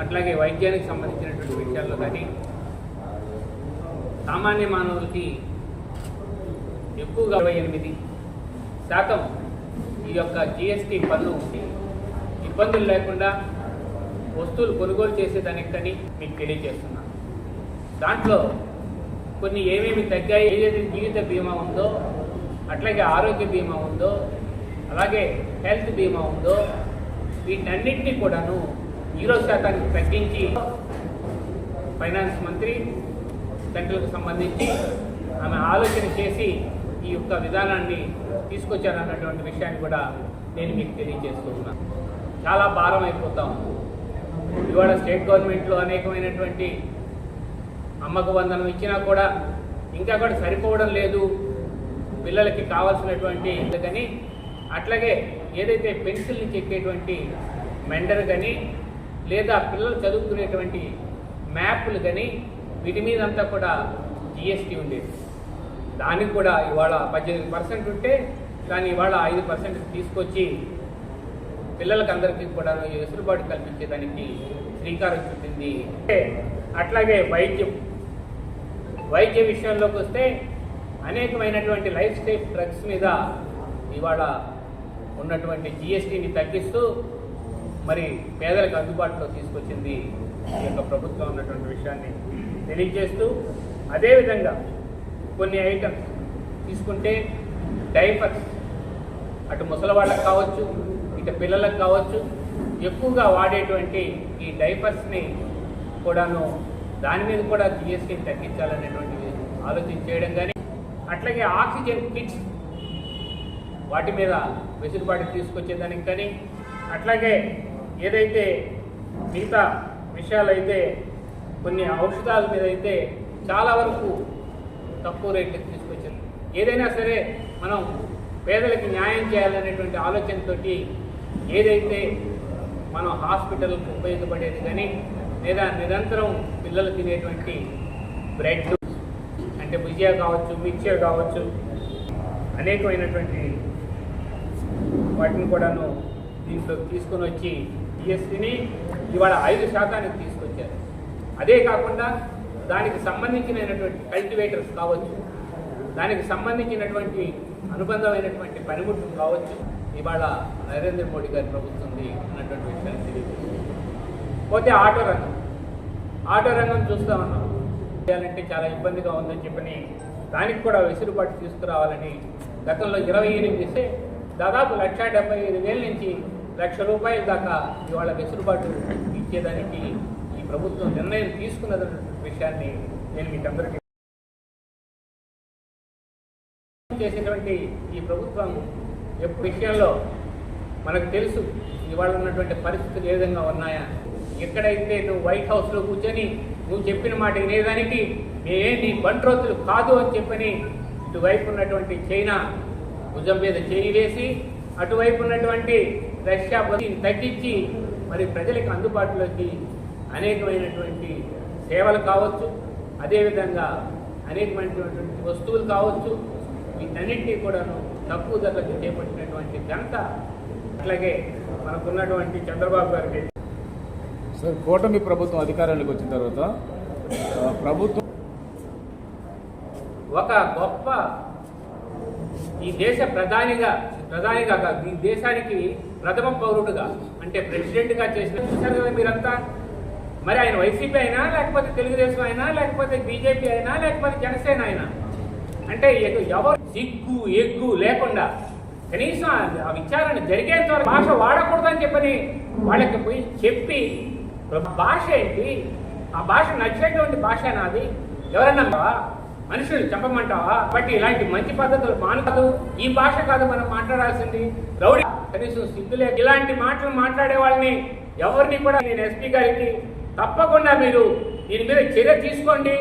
అట్లాగే వైద్యానికి సంబంధించినటువంటి విషయాల్లో కానీ సామాన్య మానవులకి ఎక్కువగా ఇరవై ఎనిమిది శాతం ఈ యొక్క జిఎస్టీ పన్ను ఇబ్బందులు లేకుండా వస్తువులు కొనుగోలు చేసేదానికి కానీ మీకు తెలియజేస్తున్నాను దాంట్లో కొన్ని ఏమేమి తగ్గాయి ఏదైతే జీవిత బీమా ఉందో అట్లాగే ఆరోగ్య బీమా ఉందో అలాగే హెల్త్ బీమా ఉందో వీటన్నిటినీ కూడాను జీరో శాతానికి తగ్గించి ఫైనాన్స్ మంత్రి సెంట్రల్కు సంబంధించి ఆమె ఆలోచన చేసి ఈ యొక్క విధానాన్ని తీసుకొచ్చారన్నటువంటి విషయాన్ని కూడా నేను మీకు తెలియజేస్తూ చాలా భారం అయిపోతాం ఇవాళ స్టేట్ గవర్నమెంట్లో అనేకమైనటువంటి అమ్మకు వందనం ఇచ్చినా కూడా ఇంకా కూడా సరిపోవడం లేదు. పిల్లలకి కావాల్సినటువంటి కానీ అట్లాగే ఏదైతే పెన్సిల్ని చెక్కేటువంటి మెండర్ కానీ లేదా పిల్లలు చదువుకునేటువంటి మ్యాప్లు కానీ వీటి మీద అంతా కూడా జిఎస్టీ ఉండేది. దానికి కూడా ఇవాళ పద్దెనిమిది పర్సెంట్ ఉంటే దాన్ని ఇవాళ ఐదు పర్సెంట్ తీసుకొచ్చి పిల్లలకి అందరికీ కూడా ఈ వెసులుబాటు కల్పించేదానికి శ్రీకారం చుట్టింది. అట్లాగే వైద్యం. వైద్య విషయంలోకి వస్తే అనేకమైనటువంటి లైఫ్ స్టైల్ డ్రగ్స్ మీద ఇవాళ ఉన్నటువంటి జిఎస్టీని తగ్గిస్తూ మరి పేదలకు అందుబాటులో తీసుకొచ్చింది ఈ యొక్క ప్రభుత్వం ఉన్నటువంటి విషయాన్ని తెలియజేస్తూ అదేవిధంగా కొన్ని ఐటమ్స్ తీసుకుంటే డైపర్స్ అటు ముసలి వాళ్ళకి కావచ్చు ఇటు పిల్లలకు కావచ్చు ఎక్కువగా వాడేటువంటి ఈ డైపర్స్ని కూడాను దాని మీద కూడా జిఎస్టీని తగ్గించాలనేటువంటి ఆలోచన చేయడం కానీ అట్లాగే ఆక్సిజన్ కిట్స్ వాటి మీద వెసులుబాటు తీసుకొచ్చేదానికి కానీ అట్లాగే ఏదైతే మిగతా విషయాలైతే కొన్ని ఔషధాల మీద అయితే చాలా వరకు తక్కువ రేట్లకు తీసుకొచ్చారు. ఏదైనా సరే మనం పేదలకి న్యాయం చేయాలనేటువంటి ఆలోచనతో ఏదైతే మనం హాస్పిటల్కి ఉపయోగపడేది కానీ లేదా నిరంతరం పిల్లలు తినేటువంటి బ్రెడ్ అంటే భుజియా కావచ్చు మిక్చర్ కావచ్చు అనేకమైనటువంటి వాటిని కూడాను దీంట్లో తీసుకొని వచ్చి జిఎస్టీని ఇవాళ ఐదు శాతానికి తీసుకొచ్చారు. అదే కాకుండా దానికి సంబంధించినటువంటి కల్టివేటర్స్ కావచ్చు దానికి సంబంధించినటువంటి అనుబంధమైనటువంటి పనిముట్లు కావచ్చు ఇవాళ నరేంద్ర మోడీ గారి ప్రభుత్వం అన్నటువంటి విషయాన్ని తెలియజేస్తుంది. పోతే ఆటో రంగం. ఆటో రంగం చూస్తా ఉన్నాం. చేయాలంటే చాలా ఇబ్బందిగా ఉందని చెప్పని దానికి కూడా వెసులుబాటు తీసుకురావాలని గతంలో ఇరవై ఎనిమిది ఇస్తే దాదాపు లక్ష డెబ్బై ఐదు వేల నుంచి లక్ష రూపాయల దాకా ఇవాళ వెసులుబాటు ఇచ్చేదానికి ఈ ప్రభుత్వం నిర్ణయం తీసుకున్నదన్న విషయాన్ని నేను మీకు అందరికీ చేసినటువంటి ఈ ప్రభుత్వం ఎప్పుడు విషయంలో మనకు తెలుసు ఇవాళ ఉన్నటువంటి పరిస్థితులు ఏ విధంగా ఉన్నాయా? ఎక్కడైతే నువ్వు వైట్ హౌస్లో కూర్చొని నువ్వు చెప్పిన మాట వినేదానికి మేమే నీ బంట్రోతులు కాదు అని చెప్పని ఇటువైపు ఉన్నటువంటి చైనా భుజం మీద చేయి వేసి అటువైపు ఉన్నటువంటి రష్యా బదిని తగ్గించి మరి ప్రజలకు అందుబాటులోకి అనేకమైనటువంటి సేవలు కావచ్చు అదేవిధంగా అనేకమైనటువంటి వస్తువులు కావచ్చు వీటన్నింటినీ కూడాను తక్కువ ధరలకు చేపట్టినటువంటి ఘనత అట్లాగే మనకున్నటువంటి చంద్రబాబు గారికి. సార్ కూటమి ప్రభుత్వం అధికారంలోకి వచ్చిన తర్వాత ప్రభుత్వం ఒక గొప్ప ఈ దేశ ప్రధానిగా ప్రధానిగా కాదు ఈ దేశానికి ప్రథమ పౌరుడుగా అంటే ప్రెసిడెంట్గా చేసిన చూశారు కదా మీరంతా. మరి ఆయన వైసీపీ అయినా లేకపోతే తెలుగుదేశం అయినా లేకపోతే బీజేపీ అయినా లేకపోతే జనసేన అయినా. అంటే ఎవరు సిగ్గు ఎగ్గు లేకుండా కనీసం ఆ- విచారణ జరిగేంత వరకు భాష వాడకూడదని చెప్పని వాళ్ళకి పోయి చెప్పి భాష ఏంటి? ఆ భాష నచ్చేటువంటి భాష నాది. ఎవరన్నా మనుషులు చెప్పమంటావా బట్ ఇలాంటి మంచి పద్ధతులు మానకదు ఈ భాష కాదు మనం మాట్లాడాల్సింది రౌడీ. కనీసం సిగ్గులే. ఇలాంటి మాటలు మాట్లాడే వాళ్ళని ఎవరిని కూడా నేను ఎస్పీ గారికి తప్పకుండా మీరు దీని మీద చర్య తీసుకోండి.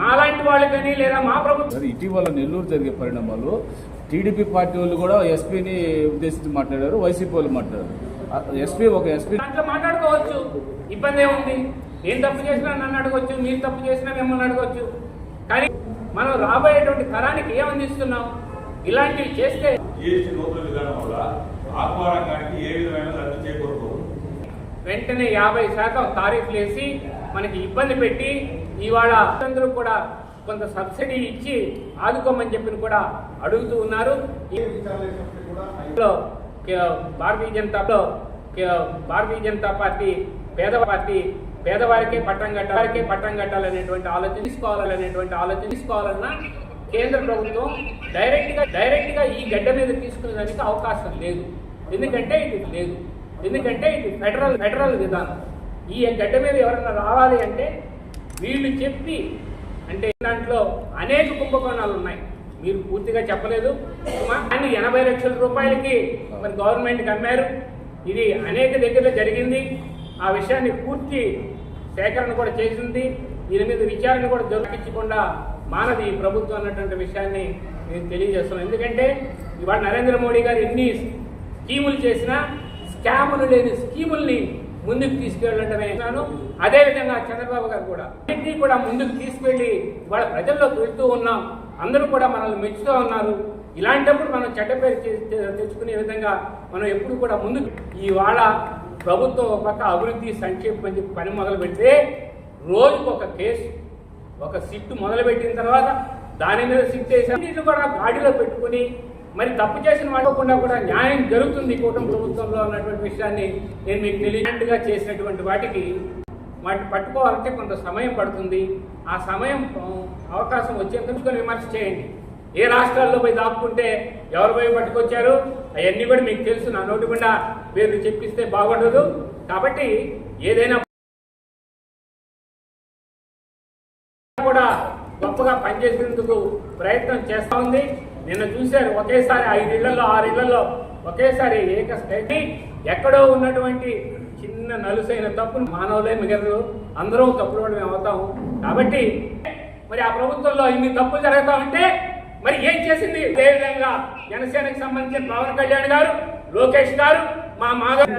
మాలాంటి వాళ్ళు కానీ లేదా మా ప్రభుత్వం ఇటీవల నెల్లూరు జరిగే పరిణామాలు టీడీపీ పార్టీ వాళ్ళు కూడా ఎస్పీని ఉద్దేశించి మాట్లాడారు వైసీపీ వాళ్ళు మాట్లాడారు. ఎస్పీ ఒక ఎస్పీ. దాంట్లో మాట్లాడుకోవచ్చు. ఇబ్బంది ఏముంది? నేను తప్పు చేసినా నన్ను అడగవచ్చు మీరు తప్పు చేసినా మిమ్మల్ని అడగవచ్చు కానీ మనం రాబోయేటువంటి తరానికి ఏం అందిస్తున్నాం? ఇలాంటివి చేస్తే జిఎస్టీ నూతన విధానం వల్ల ఆత్మ రంగానికి ఏ విధమైన లబ్ధి చేకూరదు వెంటనే యాభై శాతం తారీఫ్లు వేసి మనకి ఇబ్బంది పెట్టి ఇవాళ అందరూ కూడా కొంత సబ్సిడీ ఇచ్చి ఆదుకోమని చెప్పి కూడా అడుగుతూ ఉన్నారు. భారతీయ జనతాలో కే- భారతీయ జనతా పార్టీ పేద పార్టీ పేదవారికే పట్టం కట్టాలకే పట్టం కట్టాలనేటువంటి ఆలోచన తీసుకోవాలనేటువంటి ఆలోచన తీసుకోవాలన్నా కేంద్ర ప్రభుత్వం డైరెక్ట్గా డైరెక్ట్గా ఈ గడ్డ మీద తీసుకునేదానికి అవకాశం లేదు. ఎందుకంటే ఇది లేదు. ఎందుకంటే ఇది ఫెడరల్ ఫెడరల్ విధానం. ఈ గడ్డ మీద ఎవరైనా రావాలి అంటే వీళ్ళు చెప్పి అంటే దాంట్లో అనేక కుంభకోణాలు ఉన్నాయి. మీరు పూర్తిగా చెప్పలేదు. కానీ ఎనభై లక్షల రూపాయలకి మరి గవర్నమెంట్కి అమ్మారు ఇది అనేక దగ్గరలో జరిగింది. ఆ విషయాన్ని పూర్తి సేకరణ కూడా చేసింది. దీని మీద విచారణ కూడా జరిపించకుండా మానది ఈ ప్రభుత్వం అన్నటువంటి విషయాన్ని నేను తెలియజేస్తున్నాను. ఎందుకంటే ఇవాళ నరేంద్ర మోడీ గారు ఎన్ని స్కీములు చేసినా స్కాములు లేని స్కీముల్ని ముందుకు తీసుకెళ్ళడమే అదేవిధంగా అదే విధంగా చంద్రబాబు గారు కూడా అన్నింటినీ కూడా ముందుకు తీసుకెళ్ళి ఇవాళ ప్రజల్లోకి వెళ్తూ ఉన్నాం. అందరూ కూడా మనల్ని మెచ్చుతూ ఉన్నారు. ఇలాంటప్పుడు మనం చెడ్డ పేరు చే- తెచ్చుకునే విధంగా మనం ఎప్పుడు కూడా ముందుకు ఇవాళ ప్రభుత్వం ఒక పక్క అభివృద్ధి సంక్షేమం అని చెప్పి పని మొదలు పెడితే రోజుకు ఒక కేసు ఒక సిట్టు మొదలుపెట్టిన తర్వాత దాని మీద సిట్ చేసిన కూడా గాడిలో పెట్టుకుని మరి తప్పు చేసిన వాడకుండా కూడా న్యాయం జరుగుతుంది కూటమి ప్రభుత్వంలో అన్నటువంటి విషయాన్ని నేను మీకు తెలియనట్టుగా చేసినటువంటి వాటికి వాటిని పట్టుకోవాలంటే కొంత సమయం పడుతుంది. ఆ సమయం అవకాశం వచ్చేందుకు విమర్శ చేయండి. ఏ రాష్ట్రాల్లో పోయి దాక్కుంటే ఎవరు పోయి పట్టుకొచ్చారు? అవన్నీ కూడా మీకు తెలుసు. నా నోటి గుండా పేర్లు చెప్పిస్తే బాగుండదు. కాబట్టి ఏదైనా కూడా గొప్పగా పనిచేసేందుకు ప్రయత్నం చేస్తా ఉంది. నిన్న చూశారు ఒకేసారి ఐదిళ్ళలో ఆరిళ్ళలో ఒకేసారి ఏక స్థాయి. ఎక్కడో ఉన్నటువంటి చిన్న నలుసైన తప్పును మానవులే మిగలరు. అందరం తప్పులు మేము అవుతాము కాబట్టి మరి ఆ ప్రభుత్వంలో ఇన్ని తప్పులు జరుగుతా ఉంటే మరి ఏం చేసింది? అదేవిధంగా జనసేనకు సంబంధించిన పవన్ కళ్యాణ్ గారు లోకేష్ గారు మా మాధవ్